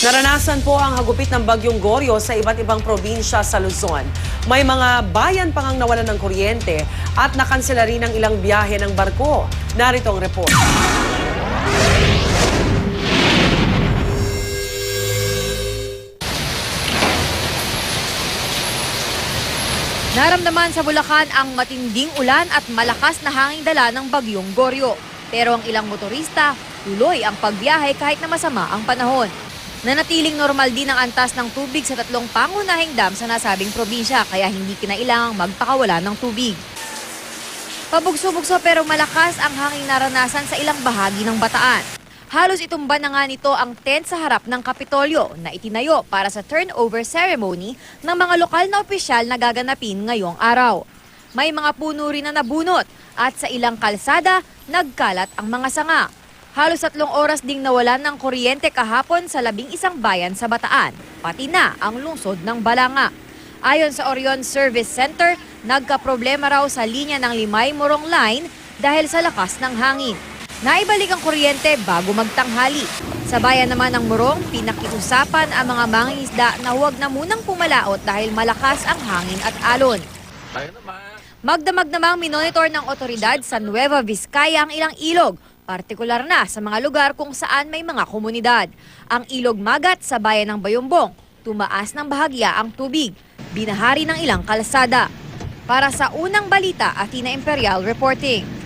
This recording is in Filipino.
Naranasan po ang hagupit ng Bagyong Goryo sa iba't ibang probinsya sa Luzon. May mga bayan pang ang nawalan ng kuryente at nakansela rin ang ilang biyahe ng barko. Narito ang report. Naramdaman sa Bulacan ang matinding ulan at malakas na hanging dala ng bagyong Goryo. Pero ang ilang motorista, tuloy ang pagbiyahe kahit na masama ang panahon. Nanatiling normal din ang antas ng tubig sa tatlong pangunahing dam sa nasabing probinsya kaya hindi kinailangang magpakawala ng tubig. Pabugso-bugso pero malakas ang hanging naranasan sa ilang bahagi ng Bataan. Halos itumba na nga nito ang tent sa harap ng Kapitolyo na itinayo para sa turnover ceremony ng mga lokal na opisyal na gaganapin ngayong araw. May mga puno rin na nabunot at sa ilang kalsada nagkalat ang mga sanga. Halos tatlong oras ding nawalan ng kuryente kahapon sa labing isang bayan sa Bataan, pati na ang lungsod ng Balanga. Ayon sa Orion Service Center, nagka-problema raw sa linya ng Limay Morong Line dahil sa lakas ng hangin. Naibalik ang kuryente bago magtanghali. Sa bayan naman ng Morong, pinakiusapan ang mga mangingisda na huwag na munang pumalaot dahil malakas ang hangin at alon. Magdamag namang minonitor ng otoridad sa Nueva Vizcaya ang ilang ilog, partikular na sa mga lugar kung saan may mga komunidad. Ang ilog Magat sa bayan ng Bayombong, tumaas ng bahagya ang tubig, binahari ng ilang kalsada. Para sa unang balita, Atina Imperial reporting.